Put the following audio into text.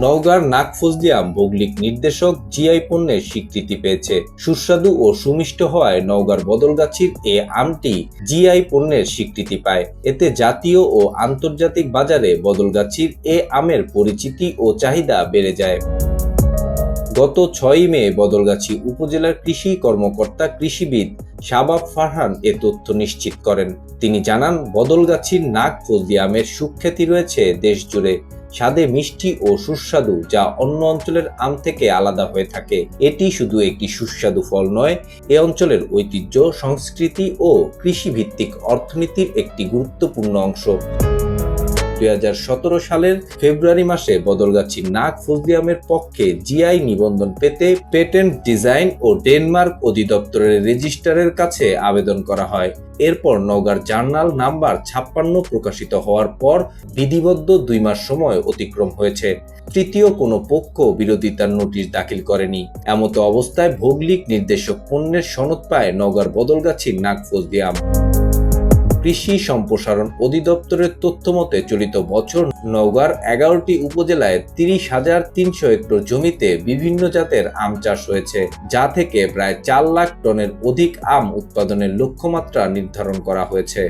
নওগাঁর নাগফজলিয়াম ভৌগোলিক নির্দেশক জিআই পণ্যের স্বীকৃতি পেয়েছে। সুস্বাদু ও সুমিষ্ট হওয়ায় নওগাঁর বদলগাছির এ আমটি জিআই পণ্যের স্বীকৃতি পায়। এতে জাতীয় ও আন্তর্জাতিক বাজারে বদলগাছির এ আমের পরিচিতি ও চাহিদা বেড়ে যায়। গত ছয়ই মে বদলগাছি উপজেলার কৃষি কর্মকর্তা কৃষিবিদ শাবাব ফারহান এ তথ্য নিশ্চিত করেন। তিনি জানান, বদলগাছির নাগ ফজলি আমের সুখ্যাতি রয়েছে দেশ জুড়ে স্বাদে মিষ্টি ও সুস্বাদু, যা অন্য অঞ্চলের আম থেকে আলাদা হয়ে থাকে। এটি শুধু একটি সুস্বাদু ফল নয়, এ অঞ্চলের ঐতিহ্য, সংস্কৃতি ও কৃষিভিত্তিক অর্থনীতির একটি গুরুত্বপূর্ণ অংশ। দুই হাজার সতেরো সালের ফেব্রুয়ারি মাসে বদলগাছি নাগ ফজলিয়ামের পক্ষে জিআই নিবন্ধন পেতে পেটেন্ট ডিজাইন ও ডেনমার্ক অধিদপ্তরের রেজিস্ট্রারের কাছে আবেদন করা হয়। এরপর নওগাঁর জার্নাল নাম্বার ছাপ্পান্ন প্রকাশিত হওয়ার পর বিধিবদ্ধ দুই মাস সময় অতিক্রম হয়েছে। তৃতীয় কোনো পক্ষ বিরোধিতার নোটিশ দাখিল করেনি। এমতো অবস্থায় ভৌগোলিক নির্দেশক পণ্যের সনদ পায় নওগাঁর বদলগাছির নাগ ফজলিয়াম কৃষি সম্প্রসারণ অধিদপ্তরের তথ্য মতে চলিত বছর নওগাঁর এগারোটি উপজেলায় তিরিশ হাজার তিনশো হেক্টর জমিতে বিভিন্ন জাতের আম চাষ হয়েছে, যা থেকে প্রায় চার লাখ টনের অধিক আম উৎপাদনের লক্ষ্যমাত্রা নির্ধারণ করা হয়েছে।